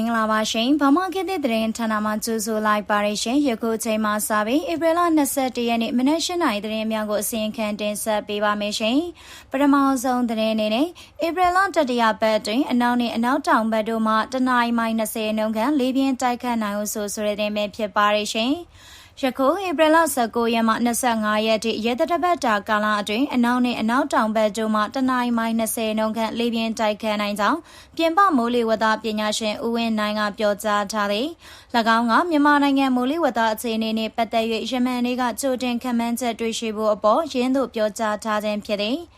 င်္ဂလာပါရှင်ဗမာခေတ်သစ်သတင်းဌာနမှကြိုဆိုလိုက်ပါရရှင်ယခုချိန်မှစပြီးဧပြီလ21ရက်နေ့မနက်၈နာရီသတင်းများကိုအစီရင်ခံတင်ဆက်ပေးပါမယ်ရှင်ပထမဆုံးသတင်းအနေနဲ့ဧပြီလတတိယပတ်တွင်အနောက်နဲ့အနောက်တောင်ဘက်တို့မှတနအီမိုင်20နှုန်းခန့်လေးပြင်းတိုက်ခတ်နိုင်ဟုဆိုဆိုတဲ့တင်ပဲဖြစ်ပါရရှင် ယခုဧပြီလ19ရက်မှ25ရက်ထိရဲတတပတ်တာကာလအတွင်းအနောက်နဲ့အနောက်တောင်ဘက်တို့မှတနအီမိုင်20နှုန်းခန့်လေပြင်းတိုက်ခတ်နိုင်ကြောင်းပြင်ပမိုးလေဝသပညာရှင်ဦးဝင်းနိုင်ကပြောကြားထားသည်၎င်းကမြန်မာနိုင်ငံမိုးလေဝသအခြေအနေနှင့်ပတ်သက်၍ယမန်နေ့ကကြိုတင်ခန့်မှန်းချက်တွေ့ရှိဖို့အပေါ်ရင်းသို့ပြောကြားထားခြင်းဖြစ်သည်။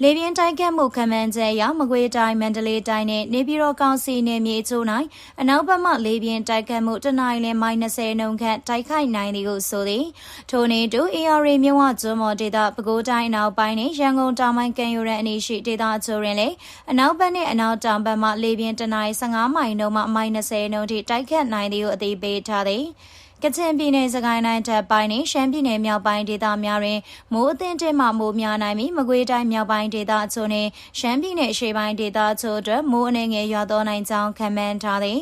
လေပြင်းတိုက်ခတ်မှုခမန်းကျဲရမကွေးတိုင်းမန္တလေးတိုင်းနဲ့နေပြည်တော်ကောင်စီနယ်မြေချို့၌အနောက်ဘက်မှလေပြင်းတိုက်ခတ်မှုတနင်္လာနေ့မိုင်20နှုန်းခန့်တိုက်ခိုက်နိုင်သည်ဟုဆိုသည်ထိုနေတူ AR မြဝကျွန်းမော်ဒေသပဲခူးတိုင်းအနောက်ပိုင်းနှင့်ရန်ကုန်တောင်ပိုင်းကံယူရန်အနီးရှိဒေသချို့တွင်လည်းအနောက်ဘက်နှင့်အနောက်တောင်ဘက်မှလေပြင်းတနင်္လာ15မိုင်နှုန်းမှမိုင်20နှုန်းထိတိုက်ခတ်နိုင်သည်ဟုအသိပေးထားသည် ကချင်ပြည်နယ်စကိုင်းတိုင်းတပ်ပိုင်းနဲ့ရှမ်းပြည်နယ်မြောက်ပိုင်းဒေသများတွင်မိုးအသင့်တဲ့မှမိုးများနိုင်ပြီးမကွေးတိုင်းမြောက်ပိုင်းဒေသအချို့နဲ့ရှမ်းပြည်နယ်အရှေ့ပိုင်းဒေသအချို့အတွက်မိုးအနေငယ်ရွာသွန်းနိုင်ကြောင်းခန့်မှန်းထားသည်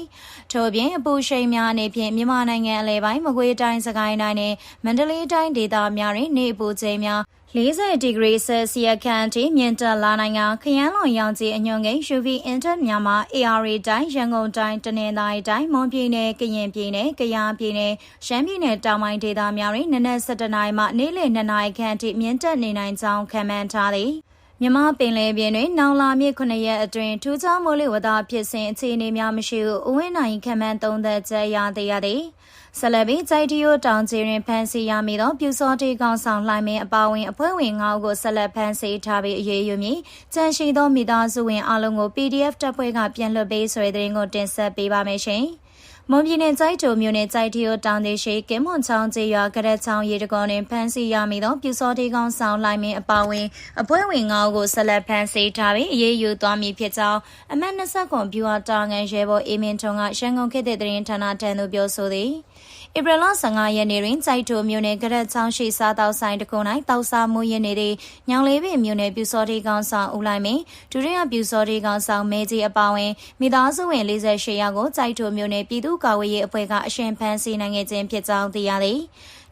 ထို့ပြင်အပူရှိန်များအနေဖြင့်မြန်မာနိုင်ငံအလဲပိုင်းမကွေးတိုင်းစကိုင်းတိုင်းနဲ့မန္တလေးတိုင်းဒေသများတွင်နေအပူချိန်များ 40ဒီဂရီဆယ်စီယပ်ခန့်အထိမြင့်တက်လာနိုင်ကခရမ်းလွန်ရောင်ကြီးအညွန့်ကိန်း UV အင်တာမြန်မာ AR တိုင်းရန်ကုန်တိုင်းတနင်္သာရီတိုင်းမွန်ပြည်နယ်ကရင်ပြည်နယ်ကယားပြည်နယ်ရှမ်းပြည်နယ်တောင်ပိုင်းဒေသများတွင်နနက်7:00နာရီမှနေ့လယ်2:00နာရီခန့်အထိမြင့်တက်နေနိုင်ကြောင်းခန့်မှန်းထားသည် မြမပင်လယ်ပြင်တွင်နောင်လာမြစ်9ရက်အတွင်းထူးခြားမိုးလေဝသဖြစ်စဉ်အခြေအနေများမရှိဟုအဝင်းနိုင်ခန့်မှန်းသုံးသက်ချက်ရသေးရသည်ဆလဘီကြိုက်တီယိုတောင်ချီရင်ဖန်စီရမိသောပြူစောတီကောင်ဆောင်လှိုင်းမင်းအပါဝင်အဖွဲ့ဝင်9ဦးကိုဆက်လက်ဖန်ဆီးထားပြီးအရေးယူမည်။ကြန့်ရှိသောမိသားစုဝင်အလုံးကို PDF တပ်ဖွဲ့ကပြန်လွှတ်ပေးဆိုတဲ့သတင်းကိုတင်ဆက်ပေးပါမယ်ရှင်။ မွန်ပြည်နယ်ကြိုက်တိုမြို့နယ်ကြိုက်တီယိုတောင်သေးရှိကင်မွန်ချောင်းကျေးရွာကရက်ချောင်းရေတကောနဲ့ဖမ်းဆီးရမိသောပြူစောတေးကောင်းဆောင်လိုက်မင်းအပါဝင်အဖွဲ့ဝင်၅ဦးကိုဆက်လက်ဖမ်းဆီးထားပြီးအရေးယူသွားမည်ဖြစ်ကြောင်းအမတ်20ခွန်ပြူဟာတာငန်ရဲဘော်အေမင်ထုံကရန်ကုန်ခေတ်တဲ့သတင်းဌာနထံသို့ပြောဆိုသည် ဧပြီလ15ရက်နေ့တွင်စိုက်တိုမြို့နယ်ကရက်ချောင်းရှိစားတောက်ဆိုင်တခု၌တောက်စားမှုရင်းနေသည့်ညောင်လေးပင်မြို့နယ်ပြူစောတေးကောင်ဆောင်ဦးလိုက်မင်းဒုတိယပြူစောတေးကောင်ဆောင်မဲကြီးအပါဝင်မိသားစုဝင်48ယောက်ကိုစိုက်တိုမြို့နယ်ပြည်သူ့ကာကွယ်ရေးအဖွဲ့ကအရှင်ဖမ်းဆီးနိုင်ခဲ့ခြင်းဖြစ်ကြောင်းသိရသည်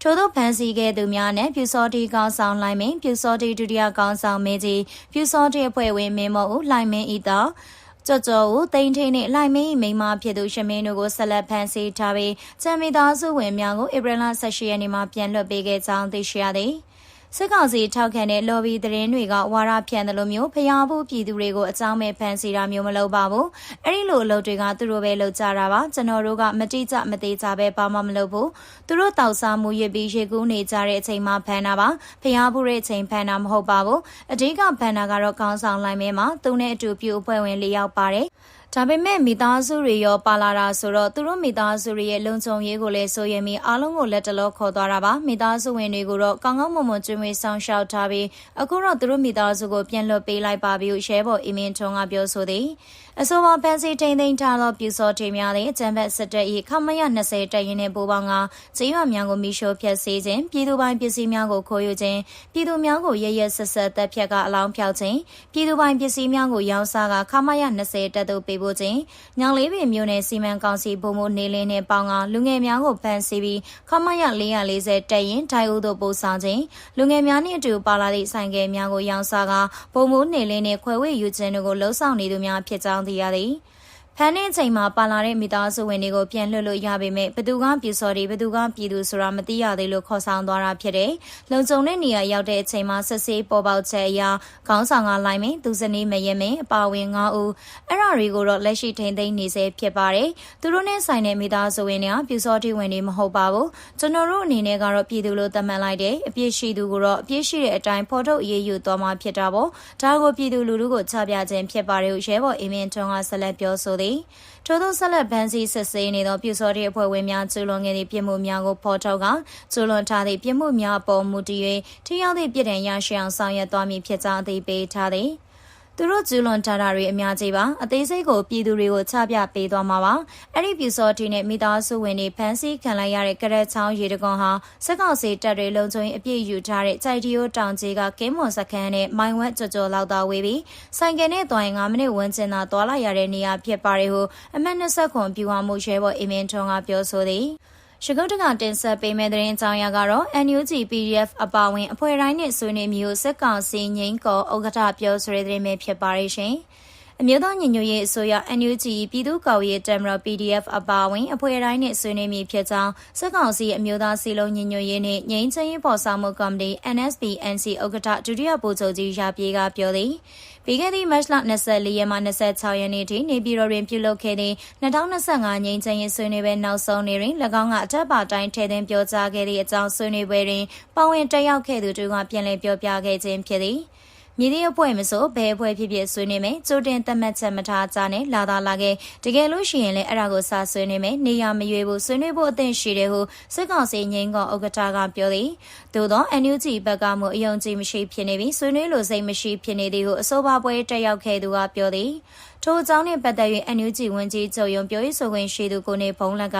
ထို့သောဖမ်းဆီးခဲ့သူများနဲ့ပြူစောတီကောင်ဆောင်လိုင်းမင်းပြူစောတီဒုတိယကောင်ဆောင်မဲကြီးပြူစောတီအဖွဲ့ဝင်မင်းမောဦးလိုင်းမင်းဤသော ကြော်ကြော်ကိုတိန်ထိန်နှင့်လိုက်မင်းမိန်းမဖြစ်သူရှမင်းတို့ကိုဆက်လက်ဖမ်းဆီးထားပြီးချမ်းမီသားစုဝင်များကိုဧပြီလ18ရက်နေ့မှာပြန်လွှတ်ပေးခဲ့ကြောင်းသိရှိရသည်။ စစ်ကောင်စီထောက်ခံတဲ့ lobby သတင်းတွေကဝါရဖြန့်တယ်လို့မျိုးဖျားဖို့ပြည်သူတွေကိုအကြောင်းမဲ့ဖန်စီတာမျိုးမလုပ်ပါဘူးအဲ့ဒီလိုအလုပ်တွေကသူတို့ပဲလုပ်ကြတာပါကျွန်တော်တို့ကမတိကျမသေးကြပဲဘာမှမလုပ်ဘူးသူတို့တောက်စားမှုရပြီးရေကူးနေကြတဲ့အချိန်မှာဖန်တာပါဖျားဖို့တဲ့အချိန်ဖန်တာမဟုတ်ပါဘူးအဓိကဖန်တာကတော့ခေါင်းဆောင်လိုက်မဲမှာသူနဲ့အတူပြူအဖွဲ့ဝင်၄ယောက်ပါတယ် ဒါပေမဲ့မိသားစုတွေရောပါလာတာဆိုတော့သူတို့မိသားစုတွေရဲ့လုံခြုံရေးကိုလည်းစိုးရိမ်ပြီးအားလုံးကိုလက်တလောခေါ်သွားတာပါမိသားစုဝင်တွေကိုတော့ကောင်းကောင်းမွန်မွန်ကျွေးမွေးဆောင်ရှောက်ထားပြီးအခုတော့သူတို့မိသားစုကိုပြန်လွှတ်ပေးလိုက်ပါပြီရဲဘော်အီမင်ထွန်းကပြောဆိုသည်အဆိုပါဖန်စီထိန်သိမ်းထားသောပြူစောထေများသည့်အကြံဖက်စစ်တပ်၏ခမရ20တပ်ရင်းနှင့်ပူးပေါင်းကကျေးရွာများကိုမိရှို့ဖျက်ဆီးခြင်းပြည်သူပိုင်ပစ္စည်းများကိုခိုးယူခြင်းပြည်သူများကိုရရဆက်ဆက်တပ်ဖြတ်ကအလောင်းဖျောက်ခြင်းပြည်သူပိုင်ပစ္စည်းများကိုရောင်းစားကခမရ20တပ်သို့ပေးပို့ခြင်းညောင်လေးပင်မြို့နယ်စီမံကောင်စီဗိုလ်မှူးနေလင်းနှင့်ပေါင်းကလူငယ်များကိုဖမ်းဆီးပြီးခမရ440တပ်ရင်းထိုင်ဦးသို့ပို့ဆောင်ခြင်းလူငယ်များနှင့်အတူပါလာသည့်ဆိုင်ကယ်များကိုရောင်းစားကဗိုလ်မှူးနေလင်းနှင့်ခွဲဝေယူခြင်းတို့ကိုလှုံ့ဆော်နေသူများဖြစ်ကြောင်းသိရသည် ဖမ်းတဲ့အချိန်မှာပါလာတဲ့မိသားစုဝင်တွေကိုပြန်လွှတ်လို့ရပေမဲ့ဘသူကပြည်စော်တွေဘသူကပြည်သူဆိုတာမသိရသေးလို့ခေါ်ဆောင်သွားတာဖြစ်တယ်။လုံခြုံတဲ့နေရာရောက်တဲ့အချိန်မှာဆက်စေးပေါ်ပေါက်ချက်အရာခေါင်းဆောင်ကလိုက်မင်းသူစနေမရမင်းအပါဝင်၅ဦးအဲ့ရာတွေကိုတော့လက်ရှိထိန်သိမ်းနေစေဖြစ်ပါတယ်။သူတို့နဲ့ဆိုင်တဲ့မိသားစုဝင်တွေကပြည်စော်တွေဝင်နေမဟုတ်ပါဘူး။ကျွန်တော်တို့အနေနဲ့ကတော့ပြည်သူလို့သတ်မှတ်လိုက်တယ်။အပြစ်ရှိသူကိုတော့အပြစ်ရှိတဲ့အတိုင်းဖော်ထုတ်အရေးယူသွားမှာဖြစ်တာပေါ့။ဒါကိုပြည်သူလူထုကိုချပြခြင်းဖြစ်ပါတယ်ရဲဘော်အင်းမင်းထွန်းကဆက်လက်ပြောဆိုသည်သည်ထို့သောဆက်လက်ဗန်းစီစစ်ဆေးနေသောပြူစောတိအဖွဲ့ဝင်များကျူးလွန်ခဲ့သည့်ပြစ်မှုများကိုဖော်ထုတ်ကကျူးလွန်ထားသည့်ပြစ်မှုများအပေါ်မူတည်၍ထိရောက်သည့်ပြည်ထံရရှိအောင်ဆောင်ရွက်သွားမည်ဖြစ်ကြောင်းအသိပေးထားသည် သူတို့ကျူးလွန်ထားတာတွေအများကြီးပါအသေးစိတ်ကိုပြည်သူတွေကိုချပြပေးသွားမှာပါအဲ့ဒီပြူစောတီနဲ့မိသားစုဝင်တွေဖမ်းဆီးခံလိုက်ရတဲ့ကရက်ချောင်းရေတကွန်ဟာစက်ကောင်စီတပ်တွေလုံခြုံရေးအပြည့်ယူထားတဲ့ကြိုက်တီယိုတောင်ကြီးကကင်းမွန်စခန်းနဲ့မိုင်ဝက်ကြော်ကြော်လောက်သာဝေးပြီးဆိုင်ကယ်နဲ့တွိုင်9မိနစ်ဝန်းကျင်သာသွားလာရတဲ့နေရာဖြစ်ပါတယ်ဟုအမတ်20ခွန်ပြူဟာမှုရဲဘော်အီမင်ထွန်းကပြောဆိုသည် ရှကုတ်တကတင်ဆက်ပေးမဲ့တဲ့ရင်ကြောင်းရကတော့ NUG PDF အပါဝင်အဖွဲ့တိုင်းနဲ့ဆွေးနွေးမျိုးစက်ကောင်စီငိမ့်ကောဥက္ကဋ္ဌပြောဆိုတဲ့တဲ့မဲ့ဖြစ်ပါရဲ့ရှင်။ အမျိုးသားညီညွတ်ရေးအစိုးရ NUG ပြည်သူ့ကော်ရေးတမရ PDF အပါဝင်အဖွဲ့တိုင်းနဲ့ဆွေးနွေးမိဖြစ်ကြောင်းစက်ကောင်စီအမျိုးသားစီလုံးညီညွတ်ရေးနဲ့ငြိမ်းချမ်းရေးပေါ်ဆောင်မှုကော်မတီ NSPNC ဥက္ကဋ္ဌဒုတိယဗိုလ်ချုပ်ကြီးရာပြေကပြောသည်။ပြီးခဲ့သည့်မတ်လ24ရက်မှ26ရက်နေ့ထိနေပြည်တော်တွင်ပြုလုပ်ခဲ့သည့်2025ငြိမ်းချမ်းရေးဆွေးနွေးပွဲနောက်ဆုံးနေ့တွင်၎င်းကအထက်ပါတိုင်းထည့်သွင်းပြောကြားခဲ့သည့်အကြောင်းဆွေးနွေးပွဲတွင်ပါဝင်တက်ရောက်ခဲ့သူတို့ကပြန်လည်ပြောပြခဲ့ခြင်းဖြစ်သည်။ မြည်သည့်အဖွဲ့မဆိုဘယ်အဖွဲ့ဖြစ်ဖြစ်ဆွေးနွေးမယ်ကြိုတင်သတ်မှတ်ချက်မထားကြနဲ့လာသာလာခဲ့တကယ်လို့ရှိရင်လည်းအဲ့ဒါကိုစာဆွေးနွေးမယ်နေရမရွေးဘူးဆွေးနွေးဖို့အသင့်ရှိတယ်ဟုစစ်ကောင်စီငိမ့်ကောင်ဥက္ကဋ္ဌကပြောသည်သို့သော NUG ဘက်ကမှအယုံကြည်မရှိဖြစ်နေပြီးဆွေးနွေးလို့စိတ်မရှိဖြစ်နေသည်ဟုအဆိုပါပွဲတက်ရောက်ခဲ့သူကပြောသည်ထို့အကြောင်းနှင့်ပတ်သက်၍ NUG ဝန်ကြီးချုပ်ရုံပြောရေးဆိုခွင့်ရှိသူကိုနေဖုံးလက်က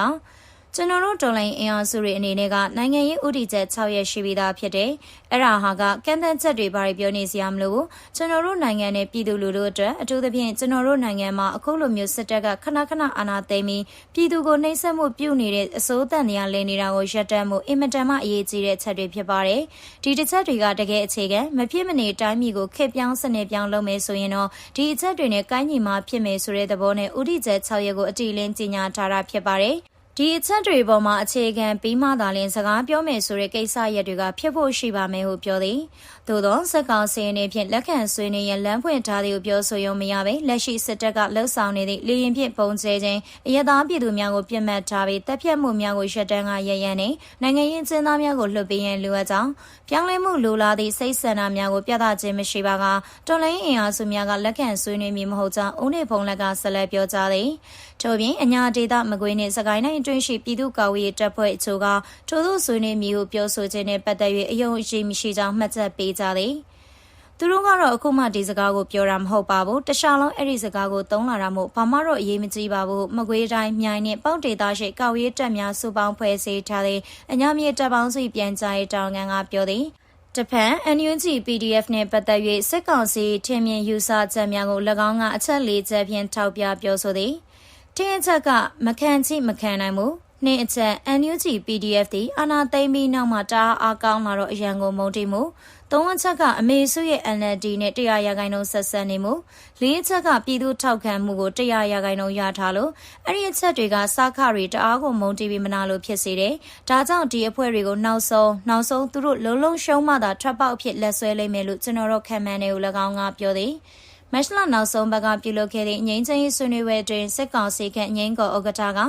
ကျွန်တော်တို့တော်လိုင်းအင်အားစုတွေအနေနဲ့ကနိုင်ငံရေးဥတီချက်6ရက်ရှိပြီးသားဖြစ်တယ်။အဲ့ဒါဟာကကန့်သတ်ချက်တွေဘာတွေပြောနေစရာမလိုဘူး။ကျွန်တော်တို့နိုင်ငံနဲ့ပြည်သူလူထုအတွက်အထူးသဖြင့်ကျွန်တော်တို့နိုင်ငံမှာအခုလိုမျိုးစစ်တပ်ကခဏခဏအာဏာသိမ်းပြီးပြည်သူကိုနှိပ်စက်မှုပြုနေတဲ့အစိုးတန်တရားလည်နေတာကိုရပ်တန့်မှုအင်မတန်မှအရေးကြီးတဲ့ချက်တွေဖြစ်ပါတယ်။ဒီတစ်ချက်တွေကတကယ်အခြေခံမဖြစ်မနေတိုင်းပြည်ကိုခေပြောင်းစနစ်ပြောင်းလုပ်မယ်ဆိုရင်တော့ဒီအချက်တွေနဲ့ကိုင်းညီမှာဖြစ်မယ်ဆိုတဲ့သဘောနဲ့ဥတီချက်6ရက်ကိုအတိအလင်းကြီးညာထားတာဖြစ်ပါတယ်။ ဒီအချက်တွေပေါ်မှာအခြေခံပြီးမှသာလျှင်စကားပြောမယ်ဆိုတဲ့ကိစ္စရပ်တွေကဖြစ်ဖို့ရှိပါမယ်ဟုပြောသည်သို့သောစက်ကောင်စီအနေဖြင့်လက်ခံဆွေးနွေးရန်လမ်းဖွင့်ထားသည်ဟုပြောဆိုရုံမရပဲလက်ရှိစစ်တပ်ကလှုပ်ဆောင်နေသည့်လေရင်ဖြင့်ပုံကျဲခြင်းအရသာပြည်သူများကိုပြစ်မှတ်ထားပြီးတပ်ဖြတ်မှုများကိုရှက်တန်းကရရန်နှင့်နိုင်ငံရေးကျင်းသားများကိုလှုပ်ပေးရန်လိုအပ်ကြောင်းပြောင်းလဲမှုလိုလားသည့်စိတ်ဆန္ဒများကိုပြသခြင်းမရှိပါကတော်လိုင်းအင်အားစုများကလက်ခံဆွေးနွေးမည်မဟုတ်ကြောင်းဦးနေဖုံးလက်ကဆက်လက်ပြောကြားသည် ထို့ပြင်အညာဒေသမကွေးနှင့်စကိုင်းတိုင်းအတွင်းရှိပြည်သူ့ကာဝေးတပ်ဖွဲ့အချို့ကထို့သောဆွေးနွေးမည်ဟုပြောဆိုခြင်းနဲ့ပတ်သက်၍အယုံအကြည်မရှိကြောင်းမှတ်ချက်ပေးကြသည်သူတို့ကတော့အခုမှဒီစကားကိုပြောတာမဟုတ်ပါဘူးတခြားလုံးအဲ့ဒီစကားကိုသုံးလာတာမို့ဘာမှတော့အရေးမကြီးပါဘူးမကွေးတိုင်းမြိုင်နဲ့ပေါက်ဒေသရှိကောက်ရေးတပ်များစုပေါင်းဖွဲ့စည်းထားတဲ့အညာမြေတပ်ပေါင်းစုပြန်ကြားရေးတောင်ခံကပြောသည်တဖန် NUG PDF နဲ့ပတ်သက်၍စစ်ကောင်စီထင်မြင်ယူဆချက်များကို၎င်းကအချက်၄ချက်ဖြင့်ထောက်ပြပြောဆိုသည် တင်းအချက်ကမခံချိမခံနိုင်မှုနှင်းအချက် NUG PDF သည်အာနာသိမ့်ပြီးနောက်မှာတအားအားကောင်းလာတော့အရန်ကိုမုံတိမှုသုံးအချက်ကအမေစုရဲ့ NLD နဲ့တရားရဂိုင်းလုံးဆက်ဆက်နေမှုလေးအချက်ကပြည်သူထောက်ခံမှုကိုတရားရဂိုင်းလုံးရထားလို့အဲ့ဒီအချက်တွေကစားခတွေတအားကိုမုံတီးပြီးမနာလို့ဖြစ်စေတယ်။ဒါကြောင့်ဒီအဖွဲ့တွေကိုနောက်ဆုံးနောက်ဆုံးသူတို့လုံးလုံးရှုံးမှသာထွက်ပေါက်ဖြစ်လက်ဆွဲလိမ့်မယ်လို့ကျွန်တော်တို့ခံမှန်းနေကို၎င်းကပြောသည်။ မတ်လနောက်ဆုံးဘက်ကပြုလုပ်ခဲ့တဲ့ငြိမ်းချမ်းရေးဆွေးနွေးပွဲအတွင်းစစ်ကောင်စီကငြိမ်းကောဥက္ကဋ္ဌက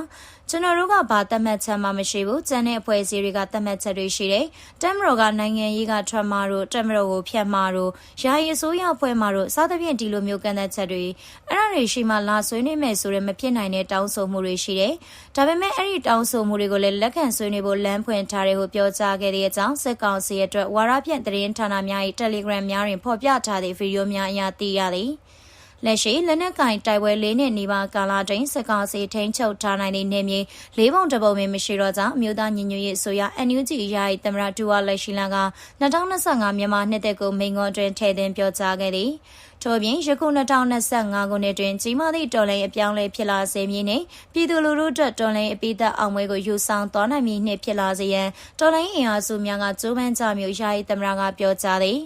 ကျွန်တော်တို့ကဘာသတ်မှတ်ချက်မှမရှိဘူးကျန်တဲ့အဖွဲ့အစည်းတွေကသတ်မှတ်ချက်တွေရှိတယ်တမ်မတော်ကနိုင်ငံရေးကထွက်မှာတို့တမ်မတော်ကိုဖျက်မှာတို့ယာယီအစိုးရအဖွဲ့မှာတို့စသဖြင့်ဒီလိုမျိုးကန့်သက်ချက်တွေအဲ့ဒါတွေရှိမှလာဆွေးနွေးမယ်ဆိုရင်မဖြစ်နိုင်တဲ့တောင်းဆိုမှုတွေရှိတယ်ဒါပေမဲ့အဲ့ဒီတောင်းဆိုမှုတွေကိုလည်းလက်ခံဆွေးနွေးဖို့လမ်းဖွင့်ထားတယ်ဟုပြောကြားခဲ့တဲ့အကြောင်းစစ်ကောင်စီအတွက်ဝါရဖြန့်သတင်းဌာနများ၏ Telegram များတွင်ဖော်ပြထားသည့်ဗီဒီယိုများအရသိရသည် လက်ရှိလက်နက်ကင်တိုက်ပွဲလေးနှစ်နီးပါးကာလတွင်စကားစီထိန်ချုပ်ထားနိုင်သည့်နေမြေလေးပုံတပုံမမရှိတော့ကြောင်းအမျိုးသားညီညွတ်ရေးဆိုရ NUG ရာ၏သမရတူဝါလက်ရှိလန်က2025မြန်မာနှစ်သက်ကိုမိန်ကွန်းတွင်ထည့်သွင်းပြောကြားခဲ့သည်ထို့ပြင်ယခု2025ခုနှစ်တွင်ကြီးမားသည့်တော်လှန်ရေးအပြောင်းလဲဖြစ်လာစေမည်နှင့်ပြည်သူလူထုအတွက်တော်လှန်ရေးအပိသက်အောင်ပွဲကိုယူဆောင်သွားနိုင်မည်နှင့်ဖြစ်လာစေရန်တော်လှန်ရေးအင်အားစုများကကြိုးပမ်းကြမျိုးယာယီသမရကပြောကြားသည်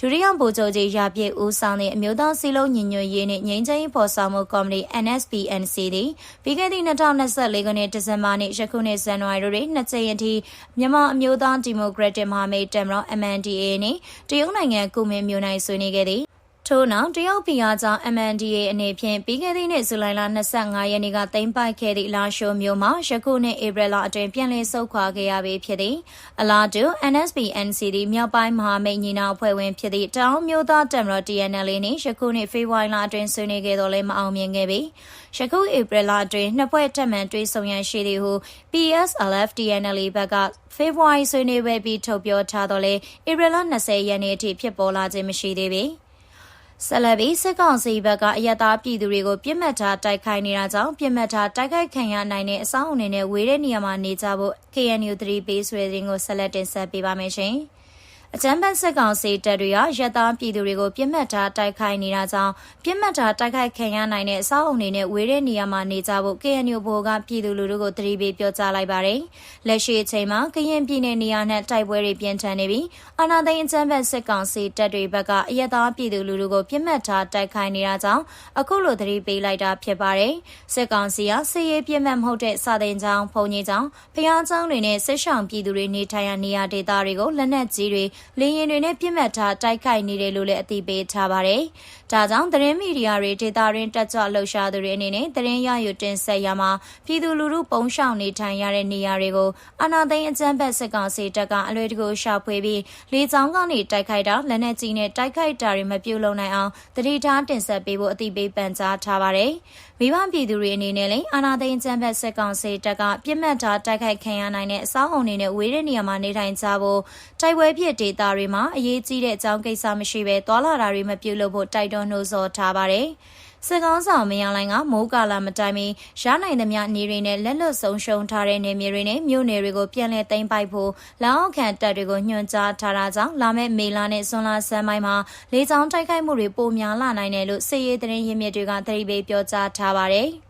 ဒုတိယဗိုလ်ချုပ်ကြီးရာပြည့်ဦးဆောင်တဲ့အမျိုးသားစီလုံးညီညွတ်ရေးနှင့်ငြိမ်းချမ်းရေးဖော်ဆောင်မှုကော်မတီ NSPNC သည်ပြီးခဲ့သည့်2024ခုနှစ်ဒီဇင်ဘာနှင့်ယခုနှစ်ဇန်နဝါရီတွင်နှစ်ကြိမ်အထိမြန်မာအမျိုးသားဒီမိုကရက်တစ်မဟာမိတ်တပ်မတော် MNDAA နှင့်တရုတ်နိုင်ငံကုမင်းမြို့၌ဆွေးနွေးခဲ့သည် ထို့နောက်တရုတ်ပြည်အားကြောင့် MNDA အနေဖြင့်ပြီးခဲ့သည့်နှစ်ဇူလိုင်လ25ရက်နေ့ကသိမ်းပိုက်ခဲ့သည့်လာရှိုမြို့မှာယခုနှစ်ဧပြီလအတွင်းပြန်လည်ဆုတ်ခွာခဲ့ရပြီဖြစ်သည်အလားတူ NSPNC သည်မြောက်ပိုင်းမဟာမိတ်ညီနောင်အဖွဲ့ဝင်ဖြစ်သည့်တောင်မျိုးသားတမတော် TNL နှင့်ယခုနှစ်ဖေဖော်ဝါရီလအတွင်းဆွေးနွေးခဲ့တော်လဲမအောင်မြင်ခဲ့ပြီယခုဧပြီလအတွင်းနှစ်ဖွဲ့ထပ်မံတွေ့ဆုံရန်ရှိသည်ဟု PSLF TNL ဘက်ကဖေဖော်ဝါရီဆွေးနွေးပွဲပြီးထုတ်ပြောထားတော်လဲဧပြီလ20ရက်နေ့အထိဖြစ်ပေါ်လာခြင်းမရှိသေးပေ ဆက်လက်ပြီးစစ်ကောင်စီဘက်ကအယက်သားပြည်သူတွေကိုပြစ်မှတ်ထားတိုက်ခိုက်နေတာကြောင့်ပြစ်မှတ်ထားတိုက်ခိုက်ခံရနိုင်တဲ့အဆောက်အုံတွေနဲ့ဝေးတဲ့နေရာမှာနေကြဖို့ KNU 3 Base ဆွေရင်းကိုဆက်လက်တင်ဆက်ပေးပါမယ်ရှင်။ အကြမ်းဖက်စစ်ကောင်စီတပ်တွေကရက်သားပြည်သူတွေကိုပြစ်မှတ်ထားတိုက်ခိုက်နေတာကြောင့်ပြစ်မှတ်ထားတိုက်ခိုက်ခံရနိုင်တဲ့အဆောက်အုံတွေနဲ့ဝေးတဲ့နေရာမှာနေကြဖို့ KNU ဘိုကပြည်သူလူထုကိုတတိပေးပြောကြားလိုက်ပါတယ်။လက်ရှိအချိန်မှာကရင်ပြည်နယ်နေရာနဲ့တိုက်ပွဲတွေပြင်းထန်နေပြီးအာဏာသိမ်းအကြမ်းဖက်စစ်ကောင်စီတပ်တွေဘက်ကအရက်သားပြည်သူလူထုကိုပြစ်မှတ်ထားတိုက်ခိုက်နေတာကြောင့်အခုလိုတတိပေးလိုက်တာဖြစ်ပါတယ်။စစ်ကောင်စီကစစ်ရေးပြစ်မှတ်မဟုတ်တဲ့စာသင်ကျောင်း၊ဘုံကြီးကျောင်း၊ဖျားကျောင်းတွေနဲ့စစ်ဆောင်ပြည်သူတွေနေထိုင်ရာနေရာဒေသတွေကိုလက်နက်ကြီးတွေလေရင်တွေနဲ့ပြစ်မှတ်ထားတိုက်ခိုက်နေတယ်လို့လည်းအသိပေးထားပါတယ်။ဒါကြောင့်သတင်းမီဒီယာတွေဒေတာရင်းတက်ကြွလှုပ်ရှားသူတွေအနေနဲ့သတင်းရယူတင်ဆက်ရမှာပြည်သူလူထုပုံရှောင်နေထိုင်ရတဲ့နေရာတွေကိုအာဏာသိမ်းအကြမ်းဖက်စစ်ကောင်စီတပ်ကအလွယ်တကူရှာဖွေပြီးလေကြောင်းကနေတိုက်ခိုက်တာလက်နက်ကြီးနဲ့တိုက်ခိုက်တာတွေမပြုလုပ်နိုင်အောင်တတိထားတင်ဆက်ပေးဖို့အသိပေးပန်ကြားထားပါတယ်။မိဘပြည်သူတွေအနေနဲ့လည်းအာဏာသိမ်းအကြမ်းဖက်စစ်ကောင်စီတပ်ကပြစ်မှတ်ထားတိုက်ခိုက်ခံရနိုင်တဲ့အဆောက်အုံတွေနဲ့ဝေးတဲ့နေရာမှာနေထိုင်ကြဖို့တိုက်ပွဲဖြစ်ဒေတာတွေမှာအရေးကြီးတဲ့အကြောင်းကိစ္စမရှိဘဲသွာလာတာတွေမပြုလုပ်ဖို့တိုက်တွန်းနှိုးဆော်ထားပါတယ်။စစ်ကောင်းဆောင်မယန်လိုင်းကမိုးကာလာမတိုင်မီရနိုင်သမျှနေတွေနဲ့လက်လွတ်ဆုံးရှုံးထားတဲ့နေမြေတွေနဲ့မြို့နယ်တွေကိုပြန်လည်သိမ်းပိုက်ဖို့လောင်းခံတပ်တွေကိုညွှန်ကြားထားတာကြောင့်လာမယ့်မေလနဲ့ဇွန်လဆန်းပိုင်းမှာလေကြောင်းတိုက်ခိုက်မှုတွေပိုများလာနိုင်တယ်လို့စစ်ရေးသတင်းရင်းမြစ်တွေကသတိပေးပြောကြားထားပါတယ်။